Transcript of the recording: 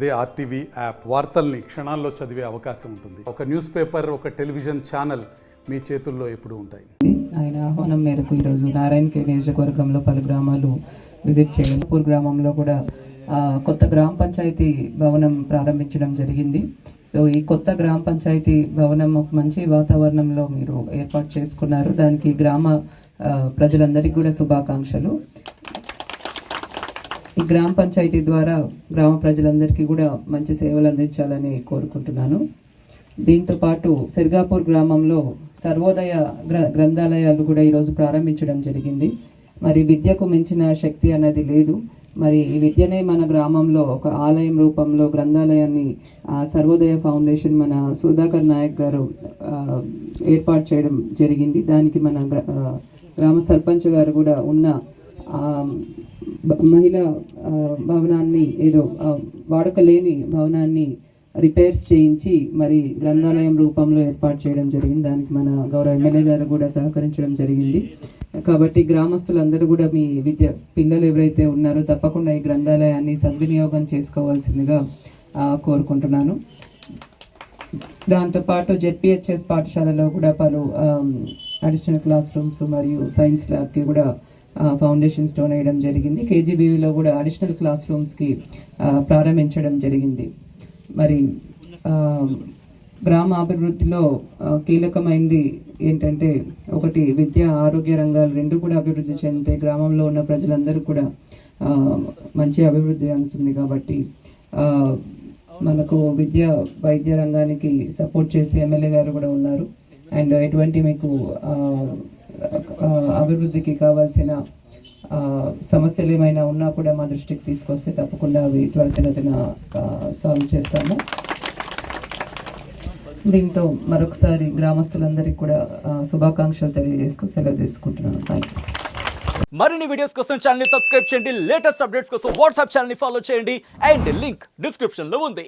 అదే RTV app. వార్తల్ని క్షణాల్లో చదివే అవకాశం ఉంటుంది. ఒక న్యూస్ పేపర్ ఒక టెలివిజన్ ఛానల్ మీ చేతుల్లో ఎప్పుడు ఉంటాయి. ఆయన ఆహ్వానం మేరకు ఈరోజు నారాయణఖేడ్ నియోజకవర్గంలో పలు గ్రామాలు విజిట్ చేయడం గ్రామంలో కూడా కొత్త గ్రామ పంచాయతీ భవనం ప్రారంభించడం జరిగింది. సో ఈ కొత్త గ్రామ పంచాయతీ భవనం ఒక మంచి వాతావరణంలో మీరు ఏర్పాటు చేసుకున్నారు. దానికి గ్రామ ప్రజలందరికీ కూడా శుభాకాంక్షలు. ఈ గ్రామ పంచాయతీ ద్వారా గ్రామ ప్రజలందరికీ కూడా మంచి సేవలు అందించాలని కోరుకుంటున్నాను. దీంతో పాటు సిర్గాపూర్ గ్రామంలో సర్వోదయ గ్ర గ్రంథాలయాలు కూడా ఈరోజు ప్రారంభించడం జరిగింది. మరి విద్యకు మించిన శక్తి అనేది లేదు. మరి ఈ విద్యనే మన గ్రామంలో ఒక ఆలయం రూపంలో గ్రంథాలయాన్ని సర్వోదయ ఫౌండేషన్ మన సుధాకర్ నాయక్ గారు ఏర్పాటు చేయడం జరిగింది. దానికి మన గ్రామ సర్పంచ్ గారు కూడా ఉన్న మహిళా భవనాన్ని ఏదో వాడకలేని వాడుక లేని భవనాన్ని రిపేర్స్ చేయించి మరి గ్రంథాలయం రూపంలో ఏర్పాటు చేయడం జరిగింది. దానికి మన గౌరవ ఎమ్మెల్యే గారు కూడా సహకరించడం జరిగింది. కాబట్టి గ్రామస్తులందరూ కూడా మీ విద్య పిల్లలు ఎవరైతే ఉన్నారో తప్పకుండా ఈ గ్రంథాలయాన్ని సద్వినియోగం చేసుకోవాల్సిందిగా కోరుకుంటున్నాను. దాంతోపాటు జెడ్పిహెచ్ఎస్ పాఠశాలలో కూడా పలు అడిషనల్ క్లాస్ రూమ్స్ మరియు సైన్స్ ల్యాబ్కి కూడా ఫౌండేషన్ స్టోన్ వేయడం జరిగింది. కేజీబీవీలో కూడా అడిషనల్ క్లాస్ రూమ్స్కి ప్రారంభించడం జరిగింది. మరి గ్రామ అభివృద్ధిలో కీలకమైనది ఏంటంటే ఒకటి విద్య ఆరోగ్య రంగాలు రెండు కూడా అభివృద్ధి చెందితే గ్రామంలో ఉన్న ప్రజలందరూ కూడా మంచి అభివృద్ధి అందుతుంది కాబట్టి మనకు విద్య వైద్య రంగానికి సపోర్ట్ చేసే ఎమ్మెల్యే గారు కూడా ఉన్నారు. అండ్ ఎటువంటి మీకు అభివృద్ధికి కావాల్సిన సమస్యలు ఏమైనా ఉన్నా కూడా మా దృష్టికి తీసుకొస్తే తప్పకుండా అవి త్వరితగతిన సాల్వ్ చేస్తాము. దీంతో మరొకసారి గ్రామస్తులందరికీ కూడా శుభాకాంక్షలు తెలియజేస్తూ సెలవు తీసుకుంటున్నాను. థ్యాంక్ మరిన్ని వీడియోస్ కోసం ఛానల్ సబ్స్క్రైబ్ చేయండి. లేటెస్ట్ అప్డేట్స్ కోసం వాట్సాప్ ఛానల్ ఫాలో చేయండి. అండ్ లింక్ డిస్క్రిప్షన్లో ఉంది.